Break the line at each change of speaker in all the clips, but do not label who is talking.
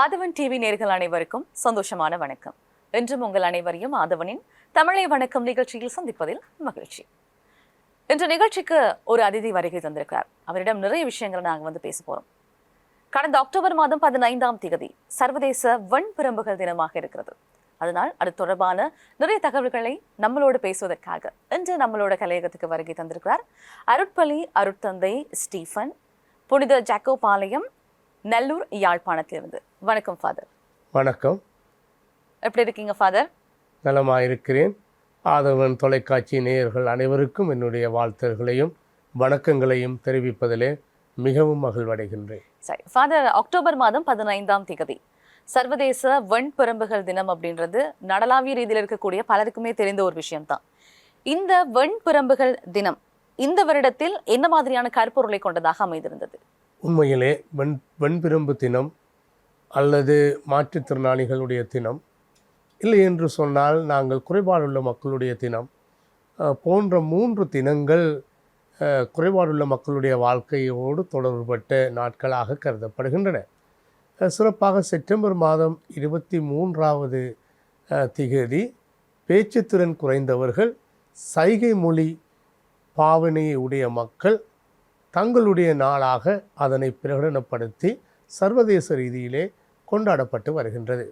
ஆதவன் TV நேர்கள் அனைவருக்கும் சந்தோஷமான வணக்கம். இன்றும் உங்கள் அனைவரையும் ஆதவனின் தமிழை வணக்கம் நிகழ்ச்சியில் சந்திப்பதில் மகிழ்ச்சி. இன்று நிகழ்ச்சிக்கு ஒரு அதிதி வருகை தந்திருக்கிறார். அவரிடம் நிறைய விஷயங்களை நாங்கள் வந்து பேச போறோம். கடந்த அக்டோபர் மாதம் பதினைந்தாம் தேதி சர்வதேச வெண்பிரம்புகள் தினமாக இருக்கிறது. அதனால் அது தொடர்பான நிறைய தகவல்களை நம்மளோடு பேசுவதற்காக இன்று நம்மளோட கலையகத்துக்கு வருகை தந்திருக்கிறார். அருட்பலி அருட்தந்தை ஸ்டீஃபன் புனித ஜாக்கோ பாளையம் நல்லூர் யாழ்ப்பாணத்திலிருந்து. வணக்கம் ஃபாதர்
வணக்கம்.
எப்படி இருக்கீங்க ஃபாதர்
நலமாயிருக்கிறேன். ஆதவன் தொலைக்காட்சி நேயர்கள் அனைவருக்கும் என்னுடைய வாழ்த்துதல்களையும் வணக்கங்களையும் தெரிவிப்பதிலே மிகவும் மகிழ்வடைகின்றேன்.
சரி ஃபாதர் அக்டோபர் மாதம் பதினைந்தாம் தேதி. சர்வதேச வெண்பிரம்புகள் தினம் அப்படின்றது நடலாவிய ரீதியில் இருக்கக்கூடிய பலருக்குமே தெரிந்த ஒரு விஷயம்தான். இந்த வெண்பிரம்புகள் தினம் இந்த வருடத்தில் என்ன மாதிரியான கருப்பொருளை கொண்டதாக அமைந்திருந்தது?
உண்மையிலே வெண் வெண்பிரம்பு தினம் அல்லது மாற்றுத்திறனாளிகளுடைய தினம். இல்லை என்று சொன்னால் நாங்கள் குறைபாடுள்ள மக்களுடைய தினம். போன்ற மூன்று தினங்கள் குறைபாடுள்ள மக்களுடைய வாழ்க்கையோடு தொடர்புபட்ட நாட்களாக கருதப்படுகின்றன. சிறப்பாக செப்டம்பர் மாதம் இருபத்தி மூன்றாவது திகதி பேச்சுத்திறன் குறைந்தவர்கள் சைகை மொழி பாவனையை உடைய மக்கள் தங்களுடைய நாளாக அதனை பிரகடனப்படுத்தி சர்வதேச ரீதியிலே கொண்டாடப்பட்டு வருகின்றது.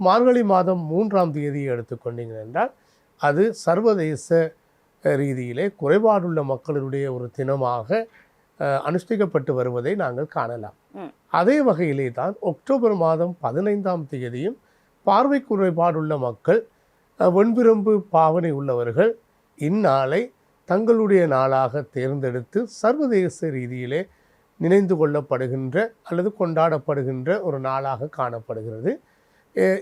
மார்கழி மாதம் மூன்றாம் தேதியை எடுத்துக்கொண்டீங்க என்றால் அது சர்வதேச ரீதியிலே குறைபாடுள்ள மக்களுடைய ஒரு தினமாக அனுஷ்டிக்கப்பட்டு வருவதை நாங்கள் காணலாம். அதே வகையிலே தான் அக்டோபர் மாதம் பதினைந்தாம் தேதியும் பார்வை குறைபாடுள்ள மக்கள் வெண்பிரம்பு பாவனை உள்ளவர்கள் இந்நாளை தங்களுடைய நாளாக தேர்ந்தெடுத்து சர்வதேச ரீதியிலே நினைந்து கொள்ளப்படுகின்ற அல்லது கொண்டாடப்படுகின்ற ஒரு நாளாக காணப்படுகிறது.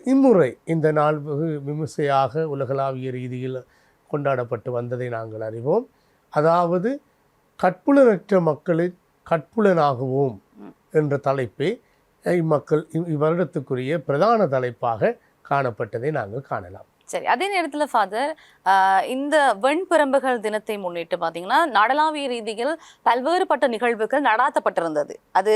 இம்முறை இந்த நாள் வெகு விமர்சையாக உலகளாவிய ரீதியில் கொண்டாடப்பட்டு வந்ததை நாங்கள் அறிவோம். அதாவது கற்புலனற்ற மக்களின் கற்புலனாகுவோம் என்ற தலைப்பே இம்மக்கள் இவ்- இவ்வருடத்துக்குரிய பிரதான தலைப்பாக காணப்பட்டதை நாங்கள் காணலாம்.
சரி அதே நேரத்தில் ஃபாதர் இந்த வெண்பிறம்புகள் தினத்தை முன்னிட்டு பார்த்தீங்கன்னா நாடளாவிய ரீதியில் பல்வேறுபட்ட நிகழ்வுகள் நடாத்தப்பட்டிருந்தது. அது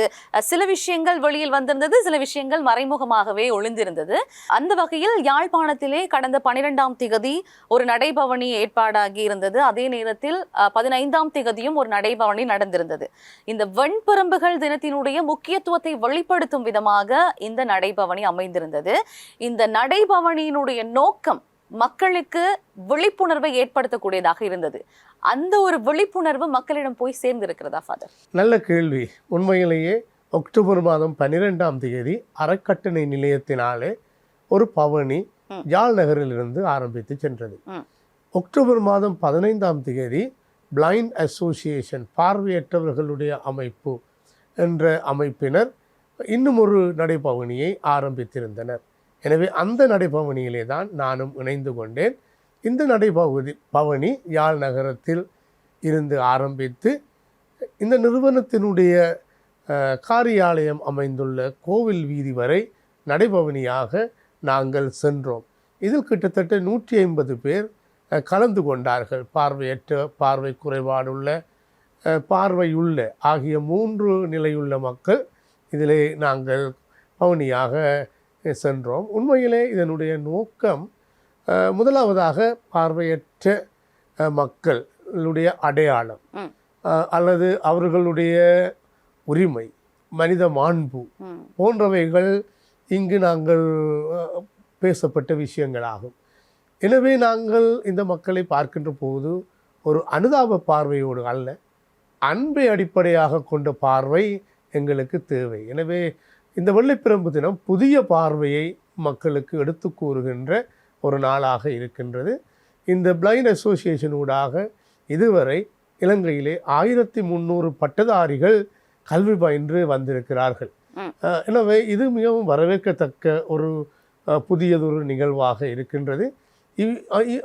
சில விஷயங்கள் வெளியில் வந்திருந்தது சில விஷயங்கள் மறைமுகமாகவே ஒளிந்திருந்தது. அந்த வகையில் யாழ்ப்பாணத்திலே கடந்த பனிரெண்டாம் திகதி ஒரு நடைபவனி ஏற்பாடாகி இருந்தது. அதே நேரத்தில் பதினைந்தாம் திகதியும் ஒரு நடைபவனி நடந்திருந்தது. இந்த வெண்பிரம்புகள் தினத்தினுடைய முக்கியத்துவத்தை வெளிப்படுத்தும் விதமாக இந்த நடைபவனி அமைந்திருந்தது. இந்த நடைபவனியினுடைய நோக்கம் மக்களுக்கு விழிப்புணர்வை ஏற்படுத்தக்கூடியதாக இருந்தது. அந்த ஒரு விழிப்புணர்வு மக்களிடம் போய் சேர்ந்திருக்கிறதா ஃபாதர்
நல்ல கேள்வி. உண்மையிலேயே அக்டோபர் மாதம் பன்னிரெண்டாம் தேதி அறக்கட்டளை நிலையத்தினாலே ஒரு பவனி. யாழ் நகரிலிருந்து ஆரம்பித்து சென்றது. அக்டோபர் மாதம் பதினைந்தாம் தேதி பிளைண்ட் அசோசியேஷன் பார்வையற்றவர்களுடைய அமைப்பு என்ற அமைப்பினர் இன்னும் ஒரு நடைபவனியை ஆரம்பித்திருந்தனர். எனவே அந்த நடைபவனியிலே தான் நானும் இணைந்து கொண்டேன். இந்த நடைபகுதி பவனி யாழ் நகரத்தில் இருந்து ஆரம்பித்து இந்த நிறுவனத்தினுடைய காரியாலயம் அமைந்துள்ள கோவில் வீதி வரை நடைபவனியாக நாங்கள் சென்றோம். இதில் கிட்டத்தட்ட நூற்றி ஐம்பது பேர் கலந்து கொண்டார்கள். பார்வையற்ற பார்வை குறைபாடுள்ள பார்வையுள்ள ஆகிய மூன்று நிலையுள்ள மக்கள் இதிலே நாங்கள் பவனியாக சென்றோம். உண்மையிலே இதனுடைய நோக்கம் முதலாவதாக பார்வையற்ற மக்களுடைய அடையாளம். அல்லது அவர்களுடைய உரிமை மனித மாண்பு போன்றவைகள் இங்கு நாங்கள் பேசப்பட்ட விஷயங்களாகும். எனவே நாங்கள் இந்த மக்களை பார்க்கின்ற போது ஒரு அனுதாப பார்வையோடு அல்ல அன்பை அடிப்படையாக கொண்ட பார்வை எங்களுக்கு தேவை. எனவே இந்த வெள்ளைப்பிரம்பு தினம் புதிய பார்வையை மக்களுக்கு எடுத்து கூறுகின்ற ஒரு நாளாக இருக்கின்றது. இந்த பிளைண்ட் அசோசியேஷன் ஊடாக இதுவரை இலங்கையிலே ஆயிரத்தி முந்நூறு பட்டதாரிகள் கல்வி பயின்று வந்திருக்கிறார்கள். எனவே இது மிகவும் வரவேற்கத்தக்க ஒரு புதியதொரு நிகழ்வாக இருக்கின்றது.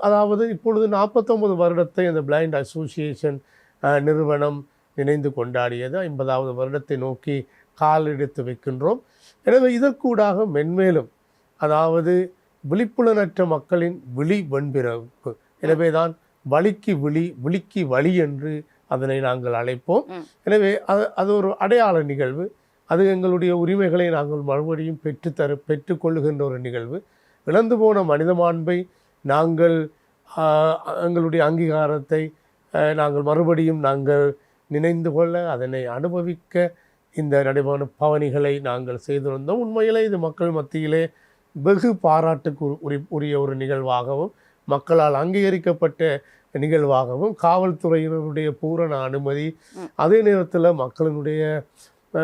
அதாவது இப்பொழுது நாற்பத்தொம்பது வருடத்தை அந்த பிளைண்ட் அசோசியேஷன் நிறுவனம் நினைந்து கொண்டாடியது. ஐம்பதாவது வருடத்தை நோக்கி கால் எடுத்து வைக்கின்றோம். எனவே இதற்கூடாக மென்மேலும் அதாவது விழிப்புலனற்ற மக்களின் விழி வெண்பிறப்பு. எனவேதான் வலிக்கு விழி விழிக்கு வழி என்று அதனை நாங்கள் அழைப்போம். எனவே அது அது ஒரு அடையாள நிகழ்வு. அது எங்களுடைய உரிமைகளை நாங்கள் மறுபடியும் பெற்றுத்தர பெற்றுக்கொள்ளுகின்ற ஒரு நிகழ்வு. இழந்து போன மனித மாண்பை நாங்கள் எங்களுடைய அங்கீகாரத்தை நாங்கள் மறுபடியும் நாங்கள் நினைந்து கொள்ள அதனை அனுபவிக்க இந்த நடைபெறும் பவனிகளை நாங்கள் செய்திருந்தோம் உண்மையிலே இது மக்கள் மத்தியிலே வெகு பாராட்டுக்கு உரி- உரி உரிய ஒரு நிகழ்வாகவும் மக்களால் அங்கீகரிக்கப்பட்ட நிகழ்வாகவும் காவல்துறையினருடைய பூரண அனுமதி. அதே நேரத்தில் மக்களினுடைய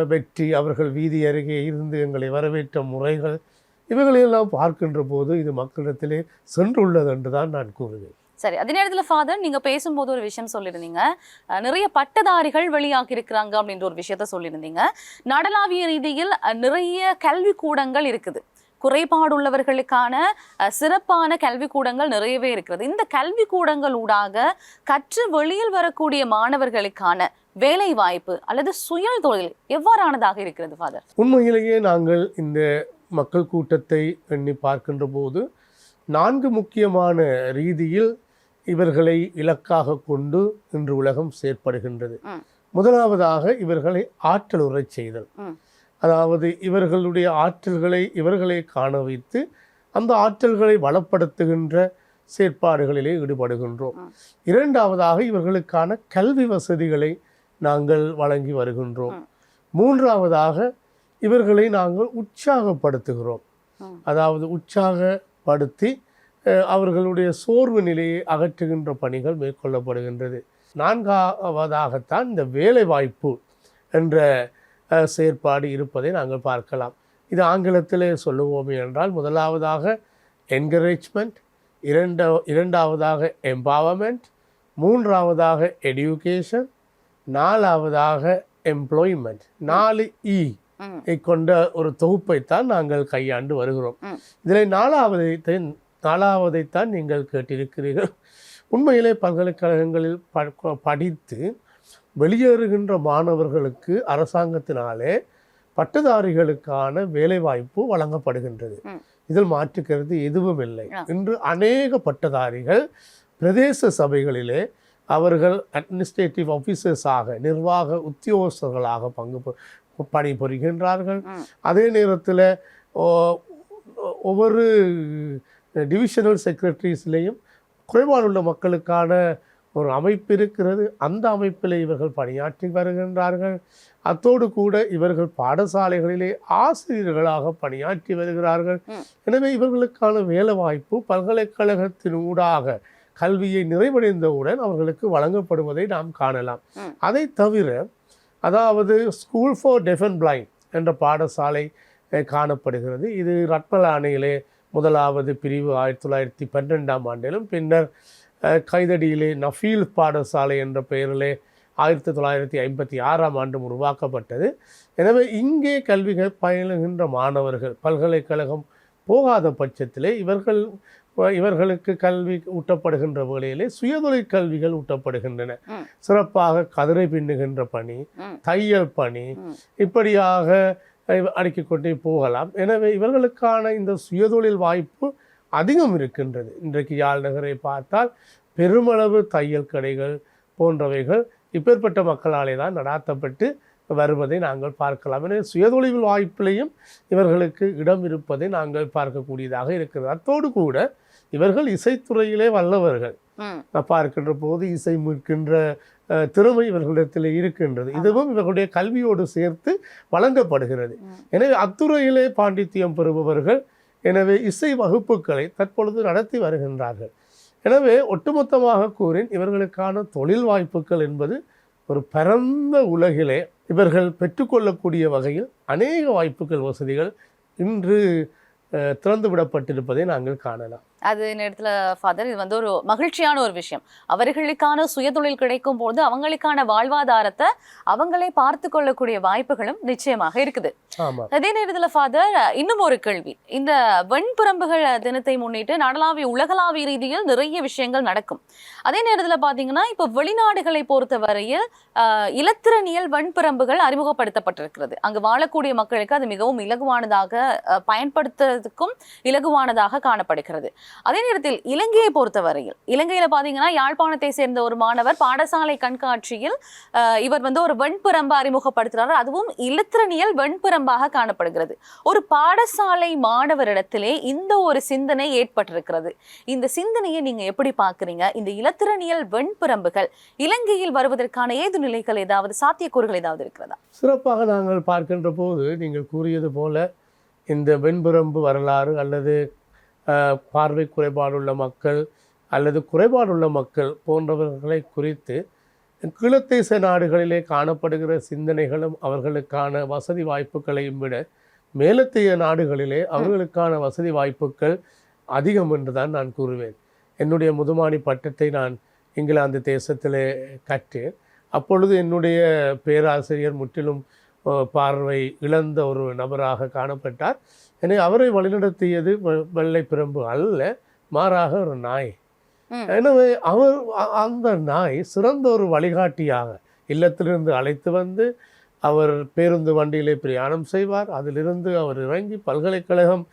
வெற்றி அவர்கள் வீதி அருகே இருந்து எங்களை வரவேற்ற முறைகள் இவைகளையெல்லாம் பார்க்கின்ற போது இது மக்களிடத்திலே சென்றுள்ளது என்று தான் நான் கூறுவேன்
சரி அதே நேரத்தில் ஃபாதர் நீங்கள் பேசும்போது ஒரு விஷயம் சொல்லியிருந்தீங்க நிறைய பட்டதாரிகள் வெளியாகி இருக்கிறாங்க அப்படின்ற ஒரு விஷயத்த சொல்லியிருந்தீங்க நடலாவிய ரீதியில் நிறைய கல்வி கூடங்கள் இருக்குது. குறைபாடுள்ளவர்களுக்கான உள்ளவர்களுக்கான சிறப்பான கல்வி கூடங்கள் நிறையவே இருக்கிறது. இந்த கல்வி கூடங்கள் ஊடாக கற்று வெளியில் வரக்கூடிய மாணவர்களுக்கான வேலை வாய்ப்பு அல்லது சுயல் தொழில் எவ்வாறானதாக இருக்கிறது ஃபாதர்
உண்மையிலேயே நாங்கள் இந்த மக்கள் கூட்டத்தை எண்ணி பார்க்கின்ற போது நான்கு முக்கியமான ரீதியில் இவர்களை இலக்காக கொண்டு இன்று உலகம் செயற்படுகின்றது. முதலாவதாக இவர்களை ஆற்றல் உறச் செய்தல். அதாவது இவர்களுடைய ஆற்றல்களை இவர்களை காண வைத்து அந்த ஆற்றல்களை வளப்படுத்துகின்ற செயற்பாடுகளிலே ஈடுபடுகின்றோம். இரண்டாவதாக இவர்களுக்கான கல்வி வசதிகளை நாங்கள் வழங்கி வருகின்றோம். மூன்றாவதாக இவர்களை நாங்கள் உற்சாகப்படுத்துகிறோம். அதாவது உற்சாகப்படுத்தி அவர்களுடைய சோர்வு நிலையை அகற்றுகின்ற பணிகள் மேற்கொள்ளப்படுகின்றது. நான்காவதாகத்தான் இந்த வேலை வாய்ப்பு என்ற செயற்பாடு இருப்பதை நாங்கள் பார்க்கலாம். இது ஆங்கிலத்திலே சொல்லுவோமே என்றால் முதலாவதாக என்கரேஜ்மெண்ட் இரண்ட இரண்டாவதாக எம்பவர்மெண்ட் மூன்றாவதாக எடுகேஷன் நாலாவதாக எம்ப்ளாய்மெண்ட் நாலு இ ஐ கொண்ட ஒரு தொகுப்பைத்தான் நாங்கள் கையாண்டு வருகிறோம். இதில் நாலாவதை நாலாவதைத்தான் நீங்கள் கேட்டிருக்கிறீர்கள் உண்மையிலே பல்கலைக்கழகங்களில் படித்து வெளியேறுகின்ற மாணவர்களுக்கு அரசாங்கத்தினாலே பட்டதாரிகளுக்கான வேலைவாய்ப்பு வழங்கப்படுகின்றது. இதில் மாற்றுக்கிறது எதுவும் இல்லை. இன்று அநேக பட்டதாரிகள் பிரதேச சபைகளிலே அவர்கள் அட்மினிஸ்ட்ரேட்டிவ் ஆஃபீஸர்ஸாக நிர்வாக உத்தியோகஸ்தர்களாக பங்கு பணிபுரிகின்றார்கள். அதே நேரத்தில் ஒவ்வொரு டிவிஷனல் செக்ரட்டரிஸ்லேயும் குறைபாடுள்ள மக்களுக்கான ஒரு அமைப்பு இருக்கிறது. அந்த அமைப்பில் இவர்கள் பணியாற்றி வருகின்றார்கள். அத்தோடு கூட இவர்கள் பாடசாலைகளிலே ஆசிரியர்களாக பணியாற்றி வருகிறார்கள். எனவே இவர்களுக்கான வேலை வாய்ப்பு பல்கலைக்கழகத்தின் ஊடாக கல்வியை நிறைவடைந்தவுடன் அவர்களுக்கு வழங்கப்படுவதை நாம் காணலாம். அதை தவிர அதாவது school for deaf and blind என்ற பாடசாலை காணப்படுகிறது. இது ரத்மலானையிலே முதலாவது பிரிவு ஆயிரத்தி தொள்ளாயிரத்தி பன்னிரெண்டாம் ஆண்டிலும் பின்னர் கைதடியிலே நஃபீல் பாடசாலை என்ற பெயரிலே ஆயிரத்தி தொள்ளாயிரத்தி ஐம்பத்தி ஆறாம் ஆண்டும் உருவாக்கப்பட்டது எனவே இங்கே கல்விகள் பயிலுகின்ற மாணவர்கள் பல்கலைக்கழகம் போகாத பட்சத்திலே இவர்கள் இவர்களுக்கு கல்வி ஊட்டப்படுகின்ற வேளையிலே சுயதொழில் கல்விகள் ஊட்டப்படுகின்றன. சிறப்பாக கதிரை பின்னுகின்ற பணி. தையல் பணி. இப்படியாக அடுக்கிக்கொண்டே கொண்டே போகலாம். எனவே இவர்களுக்கான இந்த சுயதொழில் வாய்ப்பு அதிகம் இருக்கின்றது. இன்றைக்கு யாழ் நகரை பார்த்தால் பெருமளவு தையல் கடைகள் போன்றவைகள் இப்பேற்பட்ட மக்களாலே தான் நடாத்தப்பட்டு வருவதை நாங்கள் பார்க்கலாம். எனவே சுயதொழில் வாய்ப்பிலையும் இவர்களுக்கு இடம் இருப்பதை நாங்கள் பார்க்கக்கூடியதாக இருக்கிறது. அத்தோடு கூட இவர்கள் இசைத்துறையிலே வல்லவர்கள். பார்க்கின்ற போது இசை மீட்கின்ற திறமை இவர்களிடத்தில் இருக்கின்றது. இதுவும் இவர்களுடைய கல்வியோடு சேர்த்து வழங்கப்படுகிறது. எனவே அத்துறையிலே பாண்டித்தியம் பெறுபவர்கள் எனவே இசை வகுப்புகளை தற்பொழுது நடத்தி வருகின்றார்கள். எனவே ஒட்டுமொத்தமாக கூறின் இவர்களுக்கான தொழில் வாய்ப்புகள் என்பது ஒரு பரந்த உலகிலே இவர்கள் பெற்றுக்கொள்ளக்கூடிய வகையில் அநேக வாய்ப்புகள் வசதிகள் இன்று அஹ், திறந்து விடப்பட்டிருப்பதை நாங்கள் காணலாம்.
அது நேரத்துல ஃபாதர் இது வந்து ஒரு மகிழ்ச்சியான ஒரு விஷயம். அவர்களுக்கான சுயதொழில் கிடைக்கும் போது அவங்களுக்கான வாழ்வாதாரத்தை அவங்களே பார்த்து கொள்ளக்கூடிய வாய்ப்புகளும் நிச்சயமாக இருக்குது. அதே நேரத்துல ஃபாதர் இன்னும் ஒரு கேள்வி. இந்த வெண்புறம்புகள் தினத்தை முன்னிட்டு நாடளாவிய உலகளாவிய ரீதியில் நிறைய விஷயங்கள் நடக்கும். அதே நேரத்துல பாத்தீங்கன்னா இப்போ வெளிநாடுகளை பொறுத்த வரையில் இலத்திரனியல் வெண்புறம்புகள் அறிமுகப்படுத்தப்பட்டிருக்கிறது. அங்கு வாழக்கூடிய மக்களுக்கு அது மிகவும் இலகுவானதாக பயன்படுத்துறதுக்கும் இலகுவானதாக காணப்படுகிறது. அதே நேரத்தில் இலங்கையை பொறுத்தவரையில் இலங்கையில் பாத்தீங்கன்னா யாழ்ப்பாணத்தை சேர்ந்த ஒரு மாணவர் பாடசாலை கண்காட்சியில் இவர் வந்து ஒரு வெண்புறம்பை அறிமுகப்படுத்துகிறார் அதுவும் இலத்திரனியல் வெண்புறம்பாக காணப்படுகிறது. ஒரு பாடசாலை மாணவரிடத்திலே இந்த ஒரு சிந்தனை ஏற்பட்டிருக்கிறது. இந்த சிந்தனையை நீங்க எப்படி பார்க்குறீங்க? இந்த இலத்திரனியல் வெண்புறம்புகள் இலங்கையில் வருவதற்கான ஏது நிலைகள் ஏதாவது சாத்தியக்கூறுகள் ஏதாவது இருக்கிறதா?
சிறப்பாக நாங்கள் பார்க்கின்ற போது நீங்கள் கூறியது போல இந்த வெண்புறம்பு வரலாறு அல்லது பார்வை குறைபாடுள்ள மக்கள் அல்லது குறைபாடுள்ள மக்கள் போன்றவர்களை குறித்து கிழத்தேச நாடுகளிலே காணப்படுகிற சிந்தனைகளும் அவர்களுக்கான வசதி வாய்ப்புகளையும் விட மேலத்தைய நாடுகளிலே அவர்களுக்கான வசதி வாய்ப்புகள் அதிகம் என்று தான் நான் கூறுவேன். என்னுடைய முதுமானி பட்டத்தை நான் இங்கிலாந்து தேசத்திலே கற்றேன். அப்பொழுது என்னுடைய பேராசிரியர் முற்றிலும் பார்வை இழந்த ஒரு நபராக காணப்பட்டார். எனவே அவரை வழிநடத்தியது வெள்ளை பிரம்பு அல்ல மாறாக ஒரு நாய். எனவே அவர் அந்த நாய் சிறந்த ஒரு வழிகாட்டியாக இல்லத்திலிருந்து அழைத்து வந்து அவர் பேருந்து வண்டியிலே பிரயாணம் செய்வார். அதிலிருந்து அவர் இறங்கி பல்கலைக்கழகம்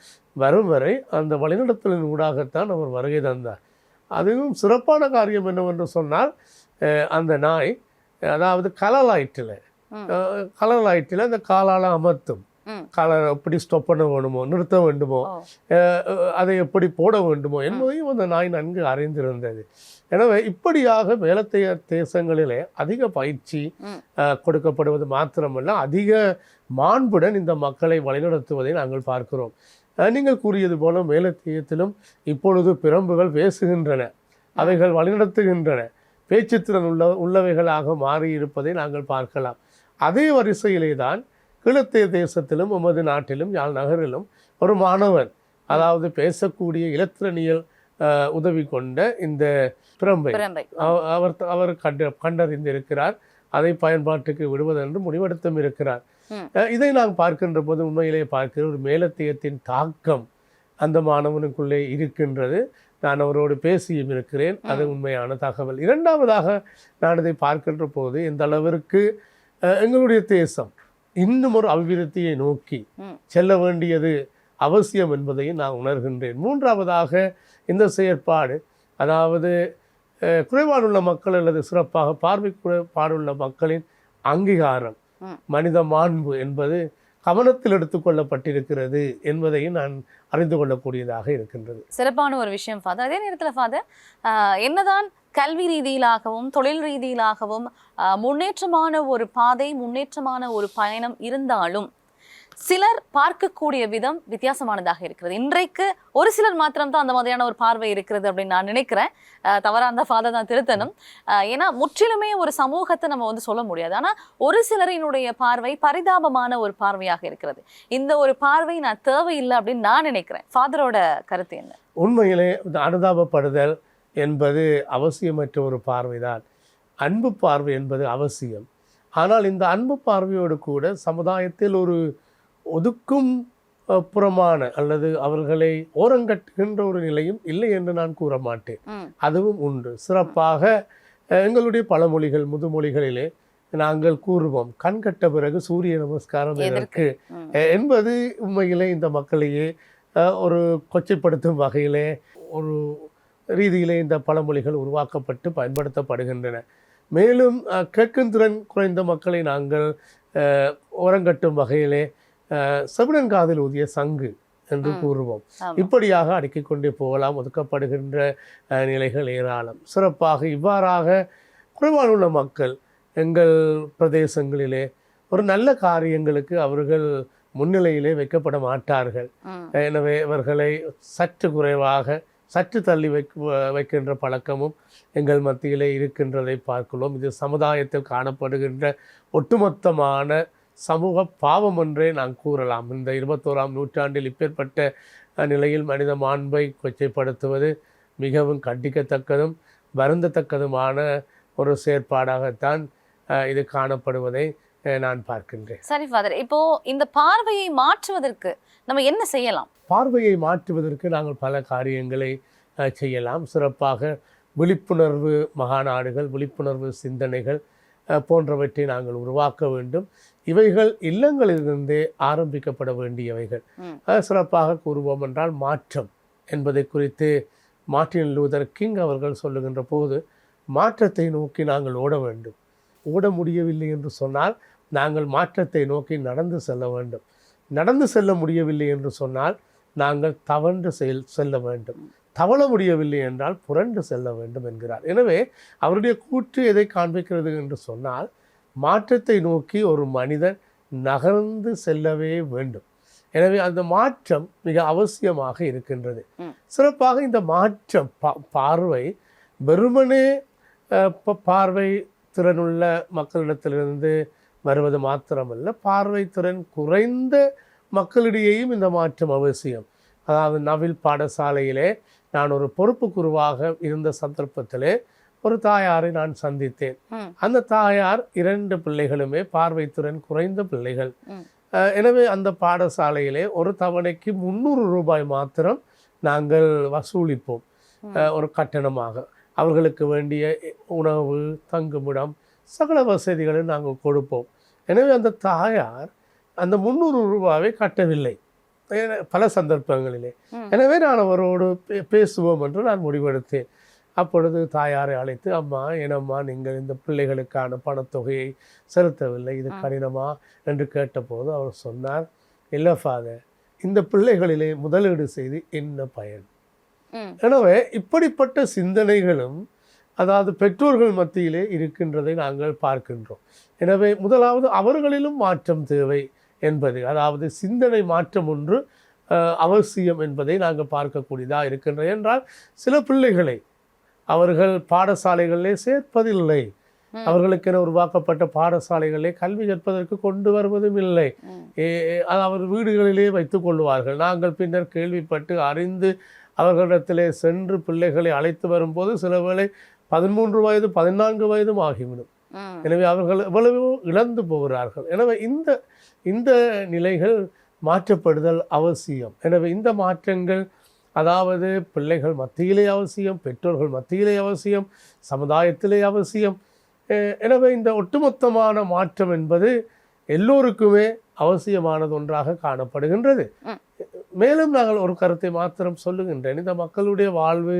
வரும் வரை அந்த வழிநடத்தலின் ஊடாகத்தான் அவர் வருகை தந்தார். அதுவும் சிறப்பான காரியம் என்னவென்று சொன்னால் அந்த நாய் அதாவது கலலாயிற்றில்
ம்.
கலலாயிற்றில் அந்த காலால் அமர்த்தும்.
ம்.
காலை எப்படி ஸ்டாப் பண்ண வேண்டுமோ நிறுத்த வேண்டுமோ அதை எப்படி போட வேண்டுமோ என்பதையும் அந்த நாய் நன்கு அறிந்திருந்தது. எனவே இப்படியாக மேலத்தைய தேசங்களிலே அதிக பயிற்சி கொடுக்கப்படுவது மாத்திரமல்ல அதிக மாண்புடன் இந்த மக்களை வழிநடத்துவதை நாங்கள் பார்க்கிறோம். நீங்கள் கூறியது போல மேலத்தியத்திலும் இப்பொழுது பிரம்புகள் பேசுகின்றன அவைகள் வழிநடத்துகின்றன பேச்சுத்திறன் உள்ள உள்ளவைகளாக மாறி இருப்பதை நாங்கள் பார்க்கலாம். அதே வரிசையிலே தான் கிழத்தே தேசத்திலும் நமது நாட்டிலும் யாழ் நகரிலும் ஒரு மாணவன் அதாவது பேசக்கூடிய இலத்திரனியல் உதவி கொண்ட இந்த பிரம்பை.
பிரம்பை.
அவ- அவர் அவர் கண்டு கண்டறிந்திருக்கிறார். அதை பயன்பாட்டுக்கு விடுவதென்று முடிவெடுத்தும் இருக்கிறார். இதை நாம் பார்க்கின்ற போது உண்மையிலே பார்க்கிற ஒரு மேலத்தியத்தின் தாக்கம் அந்த மாணவனுக்குள்ளே இருக்கின்றது. நான் அவரோடு பேசியும் இருக்கிறேன். அது உண்மையான தகவல். இரண்டாவதாக நான் இதை பார்க்கின்ற போது இந்த அளவிற்கு எங்களுடைய தேசம் இன்னும் ஒரு அபிவிருத்தியை நோக்கி. செல்ல வேண்டியது அவசியம் என்பதையும் நான் உணர்கின்றேன் மூன்றாவதாக இந்த செயற்பாடு அதாவது குறைபாடுள்ள மக்கள் அல்லது சிறப்பாக பார்வை குறைபாடுள்ள மக்களின் அங்கீகாரம். மனித மாண்பு என்பது கவனத்தில் எடுத்துக்கொள்ளப்பட்டிருக்கிறது என்பதையும் நான் அறிந்து கொள்ளக்கூடியதாக இருக்கின்றது
சிறப்பான ஒரு விஷயம் ஃபாதர் அதே நேரத்தில் ஃபாதர் என்னதான் கல்வி ரீதியிலாகவும் தொழில் ரீதியிலாகவும் முன்னேற்றமான ஒரு பாதை முன்னேற்றமான ஒரு பயணம் இருந்தாலும் சிலர் பார்க்கக்கூடிய விதம் வித்தியாசமானதாக இருக்கிறது. இன்றைக்கு ஒரு சிலர் மாத்திரம்தான் அந்த மாதிரியான ஒரு பார்வை இருக்கிறது அப்படின்னு நான் நினைக்கிறேன். தவறாக தவறா அந்த ஃபாதர் தான் திருத்தணும். ஏன்னா முற்றிலுமே ஒரு சமூகத்தை நம்ம வந்து சொல்ல முடியாது. ஆனா ஒரு சிலரினுடைய பார்வை பரிதாபமான ஒரு பார்வையாக இருக்கிறது. இந்த ஒரு பார்வை நான் தேவையில்லை அப்படின்னு நான் நினைக்கிறேன். ஃபாதரோட கருத்து என்ன?
உண்மையிலே அனுதாபப்படுதல் என்பது அவசியமற்ற ஒரு பார்வைதான். அன்பு பார்வை என்பது அவசியம். ஆனால் இந்த அன்பு பார்வையோடு கூட சமுதாயத்தில் ஒரு ஒதுக்கும் புறமான அல்லது அவர்களை ஓரங்கட்டுகின்ற ஒரு நிலையும் இல்லை என்று நான் கூற மாட்டேன். அதுவும் உண்டு. சிறப்பாக எங்களுடைய பழமொழிகள் முதுமொழிகளிலே நாங்கள் கூறுவோம் கண் கட்ட பிறகு சூரிய நமஸ்காரம்
எதற்கு?
என்பது உண்மையிலே இந்த மக்களையே ஒரு கொச்சைப்படுத்தும் வகையிலே ஒரு ரீதியிலே இந்த பழமொழிகள் உருவாக்கப்பட்டு பயன்படுத்தப்படுகின்றன. மேலும் கேட்கும் திறன் குறைந்த மக்களை நாங்கள் அஹ், ஓரங்கட்டும் வகையிலே செவிடன் காதில் ஊதிய சங்கு என்று. கூறுவோம். இப்படியாக அடுக்கிக் கொண்டே போகலாம். ஒதுக்கப்படுகின்ற நிலைகள் ஏராளம். சிறப்பாக இவ்வாறாக குறைபாடுள்ள மக்கள் எங்கள் பிரதேசங்களிலே ஒரு நல்ல காரியங்களுக்கு அவர்கள் முன்னிலையிலே வைக்கப்பட மாட்டார்கள். எனவே இவர்களை சற்று குறைவாக சற்று தள்ளி வைக்க வைக்கின்ற பழக்கமும் எங்கள் மத்தியிலே இருக்கின்றதை பார்க்கிறோம். இது சமுதாயத்தில் காணப்படுகின்ற ஒட்டுமொத்தமான சமூக பாவம் என்றே நான் கூறலாம். இந்த இருபத்தோராம் நூற்றாண்டில் இப்பேற்பட்ட நிலையில் மனித மாண்பை கொச்சைப்படுத்துவது மிகவும் கண்டிக்கத்தக்கதும் வருந்தத்தக்கதுமான ஒரு செயற்பாடாகத்தான் இது காணப்படுவதை நான் பார்க்கின்றேன்.
சரி ஃபாதர் இப்போ இந்த பார்வையை மாற்றுவதற்கு நம்ம என்ன செய்யலாம்?
பார்வையை மாற்றுவதற்கு நாங்கள் பல காரியங்களை செய்யலாம். சிறப்பாக விழிப்புணர்வு மகாநாடுகள் விழிப்புணர்வு சிந்தனைகள் போன்றவற்றை நாங்கள் உருவாக்க வேண்டும். இவைகள் இல்லங்களிலிருந்தே ஆரம்பிக்கப்பட வேண்டியவைகள். சிறப்பாக கூறுவோம் என்றால் மாற்றம் என்பதை குறித்து மார்ட்டின் லூதர் கிங் அவர்கள் சொல்லுகின்ற போது மாற்றத்தை நோக்கி நாங்கள் ஓட வேண்டும். ஓட முடியவில்லை என்று சொன்னால் நாங்கள் மாற்றத்தை நோக்கி நடந்து செல்ல வேண்டும். நடந்து செல்ல முடியவில்லை என்று சொன்னால் நாங்கள் தவண்டு செல் செல்ல வேண்டும். தவள முடியவில்லை என்றால் புரண்டு செல்ல வேண்டும் என்கிறார். எனவே அவருடைய கூற்று எதை காண்பிக்கிறது என்று சொன்னால் மாற்றத்தை நோக்கி ஒரு மனிதன் நகர்ந்து செல்லவே வேண்டும். எனவே அந்த மாற்றம் மிக அவசியமாக இருக்கின்றது. சிறப்பாக இந்த மாற்றம் பா- பார்வை வெறுமனே பார்வை திறனுள்ள மக்களிடத்திலிருந்து வருவது மாத்திரமல்ல பார்வை திறன் குறைந்த மக்களிடையேயும் இந்த மாற்றம் அவசியம். அதாவது நவில் பாடசாலையிலே நான் ஒரு பொறுப்பு குருவாக இருந்த சந்தர்ப்பத்திலே ஒரு தாயாரை நான் சந்தித்தேன். அந்த தாயார் இரண்டு பிள்ளைகளுமே பார்வை திறன் குறைந்த பிள்ளைகள். எனவே அந்த பாடசாலையிலே ஒரு தவணைக்கு முந்நூறு ரூபாய் மாத்திரம் நாங்கள் வசூலிப்போம். ஒரு கட்டணமாக. அவர்களுக்கு வேண்டிய உணவு தங்குமிடம் சகல வசதிகளை நாங்கள் கொடுப்போம். எனவே அந்த தாயார் அந்த முந்நூறு ரூபாவை கட்டவில்லை. பல சந்தர்ப்பங்களிலே. எனவே நான் அவரோடு பேசுவோம் என்று நான் முடிவெடுத்தேன். அப்பொழுது தாயாரை அழைத்து அம்மா என்னம்மா நீங்கள் இந்த பிள்ளைகளுக்கான பணத்தொகையை செலுத்தவில்லை இது. கடினமா? என்று கேட்டபோது அவர் சொன்னார் இல்லை ஃபாதர். இந்த பிள்ளைகளிலே முதலீடு செய்து என்ன பயன். எனவே இப்படிப்பட்ட சிந்தனைகளும் அதாவது பெற்றோர்கள் மத்தியிலே இருக்கின்றதை நாங்கள் பார்க்கின்றோம். எனவே முதலாவது அவர்களிலும் மாற்றம் தேவை. என்பது அதாவது சிந்தனை மாற்றம் ஒன்று அவசியம் என்பதை நாங்கள் பார்க்கக்கூடியதாக இருக்கின்றது என்றால் சில பிள்ளைகளை அவர்கள் பாடசாலைகளிலே சேர்ப்பதில்லை. அவர்களுக்கென உருவாக்கப்பட்ட பாடசாலைகளிலே கல்வி கற்பதற்கு கொண்டு வருவதும் இல்லை. அவர் வீடுகளிலே வைத்துக் கொள்வார்கள் நாங்கள் பின்னர் கேள்விப்பட்டு அறிந்து அவர்களிடத்திலே சென்று பிள்ளைகளை அழைத்து வரும்போது சில வேளை பதிமூன்று வயது பதினான்கு வயதும் ஆகிவிடும். எனவே அவர்கள் எவ்வளவோ இழந்து போகிறார்கள். எனவே இந்த இந்த நிலைகள் மாற்றப்படுதல் அவசியம். எனவே இந்த மாற்றங்கள் அதாவது பிள்ளைகள் மத்தியிலே அவசியம் பெற்றோர்கள் மத்தியிலே அவசியம் சமுதாயத்திலே அவசியம் எனவே இந்த ஒட்டுமொத்தமான மாற்றம் என்பது எல்லோருக்குமே அவசியமானது ஒன்றாக காணப்படுகின்றது. மேலும் நாங்கள் ஒரு கருத்தை மாத்திரம் சொல்லுகின்றேன். இந்த மக்களுடைய வாழ்வு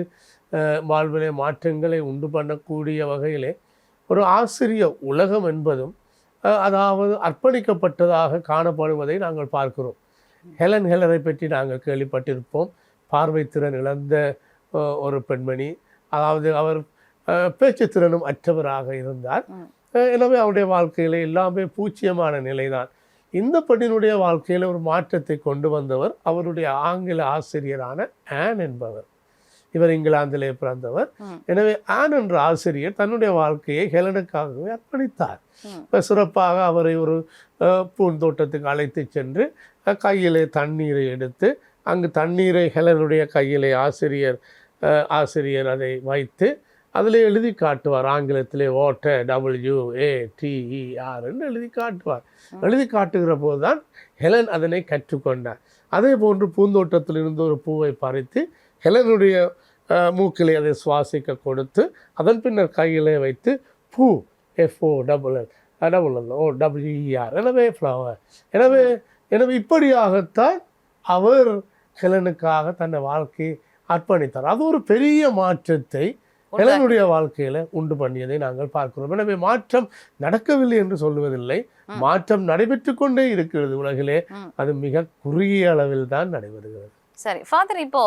வாழ்விலே மாற்றங்களை உண்டு பண்ணக்கூடிய வகையிலே ஒரு ஆசிரிய உலகம் என்பதும் அதாவது அர்ப்பணிக்கப்பட்டதாக காணப்படுவதை நாங்கள் பார்க்கிறோம். ஹெலன் ஹெலரை பற்றி நாங்கள் கேள்விப்பட்டிருப்போம். பார்வைத்திறன் இழந்த ஒரு பெண்மணி. அதாவது அவர் பேச்சுத்திறனும் அற்றவராக இருந்தார். எனவே அவருடைய வாழ்க்கையில எல்லாமே பூச்சியமான நிலைதான். இந்த பெண்ணினுடைய வாழ்க்கையில ஒரு மாற்றத்தை கொண்டு வந்தவர் அவருடைய ஆங்கில ஆசிரியரான ஆன் என்பவர். இவர் இங்கிலாந்திலே பிறந்தவர். எனவே ஆன் என்ற ஆசிரியர் தன்னுடைய வாழ்க்கையை ஹெலனுக்காகவே அர்ப்பணித்தார். இப்ப சிறப்பாக அவரை ஒரு பூந்தோட்டத்துக்கு அழைத்து சென்று கையிலே தண்ணீரை எடுத்து அங்கு தண்ணீரை ஹெலனுடைய கையிலே ஆசிரியர் ஆசிரியர் அதை வைத்து அதில் எழுதி காட்டுவார் ஆங்கிலத்திலே ஓட்ட டபிள்யூ ஏ டிஇஆர் என்று எழுதி காட்டுவார். எழுதி காட்டுகிற போது தான் ஹெலன் அதனை கற்றுக்கொண்டார் அதே போன்று பூந்தோட்டத்திலிருந்து ஒரு பூவை பறித்து ஹெலனுடைய மூக்கிலே அதை சுவாசிக்க கொடுத்து அதன் பின்னர் கையிலே வைத்து பூ F O double L double L O W E R எனவே ஃப்ளவர் எனவே எனவே இப்படியாகத்தான் அவர் ஹெலனுக்காக தன்னை வாழ்க்கையை அர்ப்பணித்தார் அது ஒரு பெரிய மாற்றத்தை. ஹெலனுடைய வாழ்க்கையில உண்டு பண்ணியதை நாங்கள் பார்க்கிறோம் எனவே மாற்றம் நடக்கவில்லை என்று சொல்லுவதில்லை. மாற்றம் நடைபெற்று கொண்டே இருக்கிறது உலகிலே. அது மிக குறுகிய அளவில் தான் நடைபெறுகிறது
சரி ஃபாதர் இப்போ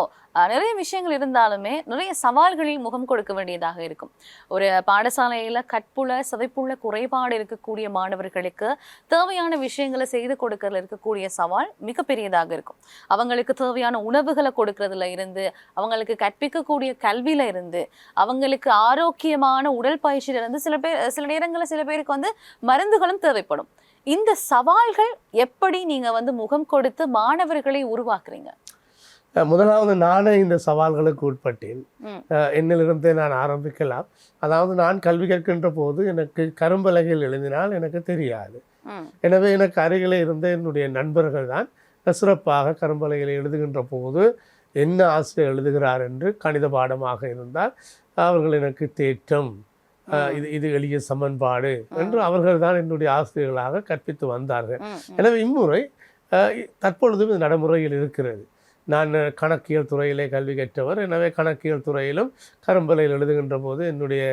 நிறைய விஷயங்கள் இருந்தாலுமே நிறைய சவால்களில் முகம் கொடுக்க வேண்டியதாக இருக்கும். ஒரு பாடசாலையில கற்புள்ள சிதைப்புள்ள குறைபாடு இருக்கக்கூடிய மாணவர்களுக்கு தேவையான விஷயங்களை செய்து கொடுக்கறதுல இருக்கக்கூடிய சவால் மிகப்பெரியதாக இருக்கும். அவங்களுக்கு தேவையான உணவுகளை கொடுக்கறதுல இருந்து அவங்களுக்கு கற்பிக்கக்கூடிய கல்வியில இருந்து அவங்களுக்கு ஆரோக்கியமான உடல் பயிற்சியில இருந்து சில பேர் சில நேரங்களில் சில பேருக்கு வந்து மருந்துகளும் தேவைப்படும். இந்த சவால்கள் எப்படி நீங்க வந்து முகம் கொடுத்து மாணவர்களை உருவாக்குறீங்க?
முதலாவது நானே இந்த சவால்களுக்கு உட்பட்டேன். என்னிலிருந்தே நான் ஆரம்பிக்கலாம். அதாவது நான் கல்வி கற்கின்ற போது எனக்கு கரும்பலகையில் எழுதினால் எனக்கு தெரியாது. எனவே எனக்கு அருகிலே இருந்த என்னுடைய நண்பர்கள் தான் சிறப்பாக கரும்பலகையில் எழுதுகின்ற போது என்ன ஆசிரியர் எழுதுகிறார் என்று கணித பாடமாக இருந்தால் அவர்கள் எனக்கு தேற்றம் இது இது எளிய சமன்பாடு என்று அவர்கள் தான் என்னுடைய ஆசிரியர்களாக கற்பித்து வந்தார்கள். எனவே இம்முறை தற்பொழுதும் இது நடைமுறையில் இருக்கிறது. நான் கணக்கியல் துறையிலே கல்வி கற்றவர். எனவே கணக்கியல் துறையிலும் கரும்பலையில் எழுதுகின்ற போது என்னுடைய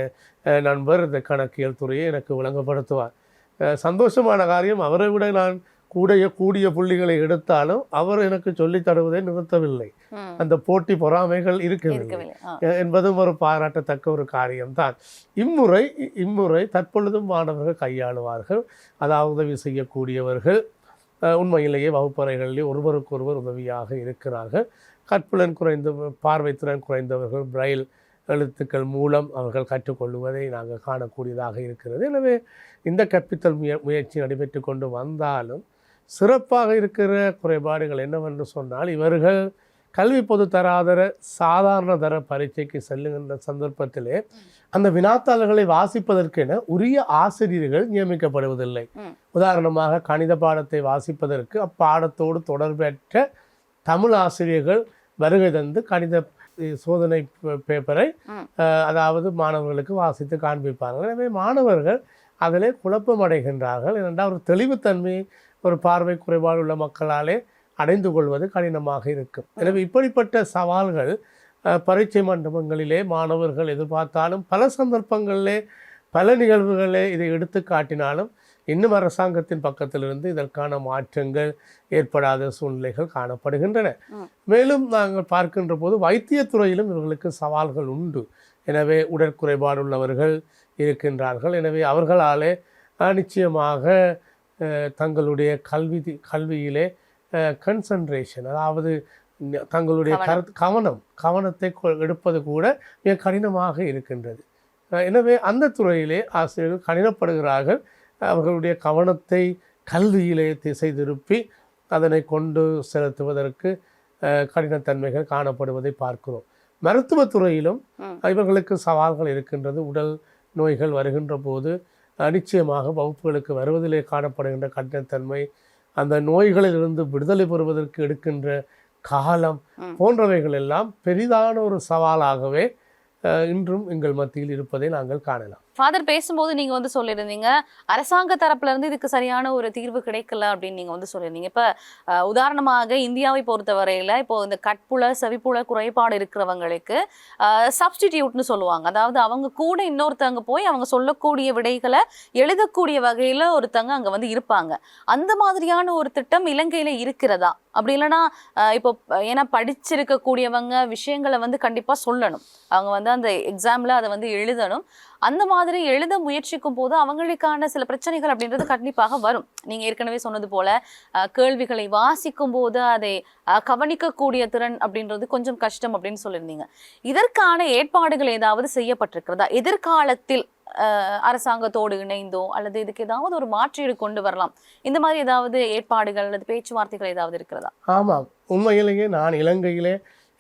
நண்பர் இந்த கணக்கியல் துறையை எனக்கு விளங்கப்படுத்துவார். சந்தோஷமான காரியம். அவரை விட நான் கூடிய கூடிய புள்ளிகளை எடுத்தாலும் அவர் எனக்கு சொல்லித் தருவதை நிறுத்தவில்லை. அந்த போட்டி பொறாமைகள் இருக்கவில்லை. என்பதும் ஒரு பாராட்டத்தக்க ஒரு காரியம்தான். இம்முறை இம்முறை தற்பொழுதும் மாணவர்கள் கையாளுவார்கள். அதாவது உதவி செய்யக்கூடியவர்கள் உண்மையிலேயே வகுப்பறைகளிலே ஒருவருக்கொருவர் உதவியாக இருக்கிறார்கள். கற்புலன் குறைந்த பார்வைத்திறன் குறைந்தவர்கள் பிரைல் எழுத்துக்கள் மூலம் அவர்கள் கற்றுக்கொள்வதை நாங்கள் காணக்கூடியதாக இருக்கிறது. எனவே இந்த கற்பித்தல் முய முயற்சி நடைபெற்று கொண்டு வந்தாலும் சிறப்பாக இருக்கிற குறைபாடுகள் என்னவென்று சொன்னால் இவர்கள் கல்வி பொது தராதர சாதாரண தர பரீட்சைக்கு செல்லுகின்ற சந்தர்ப்பத்திலே அந்த வினாத்தாள்களை வாசிப்பதற்கென உரிய ஆசிரியர்கள் நியமிக்கப்படுவதில்லை. உதாரணமாக கணித பாடத்தை வாசிப்பதற்கு அப்பாடத்தோடு தொடர்பற்ற தமிழ் ஆசிரியர்கள் வருகை தந்து கணித சோதனை பேப்பரை அதாவது மாணவர்களுக்கு வாசித்து காண்பிப்பார்கள். எனவே மாணவர்கள் அதிலே குழப்பம் அடைகின்றார்கள் ஏனென்றால் ஒரு தெளிவுத்தன்மையை ஒரு பார்வை குறைபாடு உள்ள மக்களாலே அடைந்து கொள்வது கடினமாக இருக்கும். எனவே இப்படிப்பட்ட சவால்கள் பரீட்சை மண்டபங்களிலே மாணவர்கள் எதிர்பார்த்தாலும் பல சந்தர்ப்பங்களிலே பல நிகழ்வுகளே இதை எடுத்து காட்டினாலும் இன்னும் அரசாங்கத்தின் பக்கத்திலிருந்து இதற்கான மாற்றங்கள் ஏற்படாத சூழ்நிலைகள் காணப்படுகின்றன. மேலும் நாங்கள் பார்க்கின்ற போது வைத்தியத்துறையிலும் இவர்களுக்கு சவால்கள் உண்டு. எனவே உடற்குறைபாடு உள்ளவர்கள் இருக்கின்றார்கள். எனவே அவர்களாலே நிச்சயமாக தங்களுடைய கல்வி கல்வியிலே கன்சன்ட்ரேஷன் அதாவது தங்களுடைய. கருத்து கவனம் கவனத்தை எடுப்பது கூட மிக கடினமாக இருக்கின்றது எனவே அந்த துறையிலே ஆசிரியர்கள் கடினப்படுகிறார்கள் அவர்களுடைய கவனத்தை கல்வியிலே திசை திருப்பி அதனை கொண்டு செலுத்துவதற்கு கடினத்தன்மைகள் காணப்படுவதை பார்க்கிறோம் மருத்துவத்துறையிலும். இவர்களுக்கு சவால்கள் இருக்கின்றது உடல் நோய்கள் வருகின்ற போது நிச்சயமாக வகுப்புகளுக்கு வருவதிலே காணப்படுகின்ற கடினத்தன்மை அந்த நோய்களிலிருந்து விடுதலை பெறுவதற்கு எடுக்கின்ற காலம். போன்றவைகள் எல்லாம் பெரிதான ஒரு சவாலாகவே இன்றும் எங்கள் மத்தியில் இருப்பதை நாங்கள் காணலாம்
ஃபாதர் பேசும்போது நீங்க வந்து சொல்லியிருந்தீங்க அரசாங்க தரப்புல இருந்து இதுக்கு சரியான ஒரு தீர்வு கிடைக்கல அப்படின்னு நீங்க வந்து சொல்லியிருந்தீங்க. இப்ப உதாரணமாக இந்தியாவை பொறுத்தவரையில இப்போ இந்த கட்புல செவிப்புல குறைபாடு இருக்கிறவங்களுக்கு சப்ஸ்டிடியூட்னு சொல்லுவாங்க. அதாவது அவங்க கூட இன்னொருத்தவங்க போய் அவங்க சொல்லக்கூடிய விடைகளை எழுதக்கூடிய வகையில ஒருத்தவங்க அங்க வந்து இருப்பாங்க. அந்த மாதிரியான ஒரு திட்டம் இலங்கையில இருக்கிறதா? அப்படி இல்லைன்னா இப்போ ஏன்னா படிச்சிருக்கக்கூடியவங்க விஷயங்களை வந்து கண்டிப்பாக சொல்லணும். அவங்க வந்து அந்த எக்ஸாமில் அதை வந்து எழுதணும். அந்த மாதிரி எழுத முயற்சிக்கும் போது அவங்களுக்கான சில பிரச்சனைகள் அப்படின்றது கண்டிப்பாக வரும். நீங்க ஏற்கனவே சொன்னது போல கேள்விகளை வாசிக்கும் போது அதை கவனிக்கக்கூடிய திறன் அப்படின்றது கொஞ்சம் கஷ்டம் அப்படின்னு சொல்லியிருந்தீங்க. இதற்கான ஏற்பாடுகள் ஏதாவது செய்யப்பட்டிருக்கிறதா? எதிர்காலத்தில் அரசாங்கத்தோடு இணைந்தோ அல்லது இதுக்கு ஏதாவது ஒரு மாற்றீடு கொண்டு வரலாம். இந்த மாதிரி ஏதாவது ஏற்பாடுகள் அல்லது பேச்சுவார்த்தைகள் ஏதாவது இருக்கிறதா?
ஆமாம். உண்மையிலேயே நான் இலங்கையிலே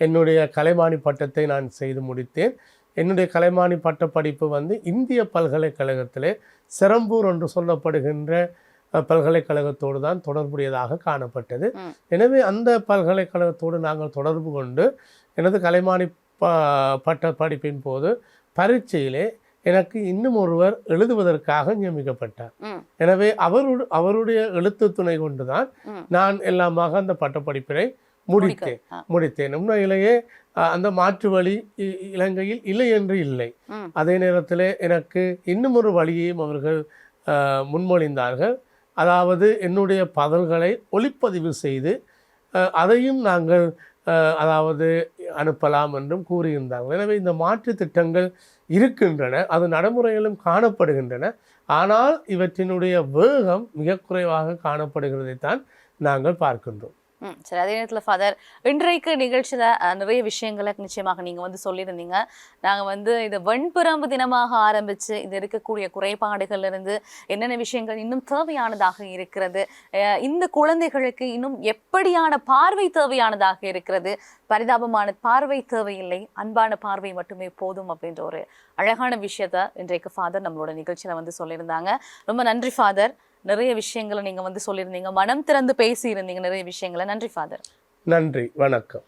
என்னுடைய கலைமானி பட்டத்தை நான் செய்து முடித்தேன். என்னுடைய கலைமானி பட்ட படிப்பு வந்து இந்திய பல்கலைக்கழகத்திலே செரம்பூர் என்று சொல்லப்படுகின்ற பல்கலைக்கழகத்தோடு தான் தொடர்புடையதாக காணப்பட்டது. எனவே அந்த பல்கலைக்கழகத்தோடு நாங்கள் தொடர்பு கொண்டு எனது கலைமானி ப பட்ட படிப்பின் போது பரீட்சையிலே எனக்கு இன்னும் ஒருவர் எழுதுவதற்காக நியமிக்கப்பட்டார் எனவே அவருடைய அவருடைய எழுத்து துணை கொண்டுதான். நான் எல்லாமாக அந்த பட்டப்படிப்பினை முடித்தேன்
ஆ.
முடித்தேன் உண்மையிலேயே அந்த மாற்று வழி இலங்கையில் இல்லை என்று இல்லை. அதே நேரத்தில் எனக்கு இன்னும் ஒரு வழியையும் அவர்கள் முன்மொழிந்தார்கள். அதாவது என்னுடைய பதில்களை ஒளிப்பதிவு செய்து அதையும் நாங்கள் அதாவது அனுப்பலாம் என்றும் கூறியிருந்தார்கள். எனவே இந்த மாற்று திட்டங்கள் இருக்கின்றன அது நடைமுறையிலும் காணப்படுகின்றன. ஆனால் இவற்றினுடைய வேகம் மிக குறைவாக காணப்படுகிறதைத்தான் நாங்கள் பார்க்கின்றோம்.
ம் சரி அதே நேரத்தில் ஃபாதர் இன்றைக்கு நிகழ்ச்சியில் நிறைய விஷயங்களை நிச்சயமாக நீங்கள் வந்து சொல்லியிருந்தீங்க. நாங்கள் வந்து இது வெண்புறம்பு தினமாக ஆரம்பித்து இது இருக்கக்கூடிய குறைபாடுகள்லேருந்து என்னென்ன விஷயங்கள் இன்னும் தேவையானதாக இருக்கிறது இந்த குழந்தைகளுக்கு இன்னும் எப்படியான பார்வை தேவையானதாக இருக்கிறது பரிதாபமான பார்வை தேவையில்லை அன்பான பார்வை மட்டுமே போதும் அப்படின்ற ஒரு அழகான விஷயத்த இன்றைக்கு ஃபாதர் நம்மளோட நிகழ்ச்சியில் வந்து சொல்லியிருந்தாங்க. ரொம்ப நன்றி ஃபாதர் நிறைய விஷயங்களை நீங்கள் வந்து சொல்லியிருந்தீங்க. மனம் திறந்து பேசியிருந்தீங்க நிறைய விஷயங்களை. நன்றி ஃபாதர்
நன்றி வணக்கம்.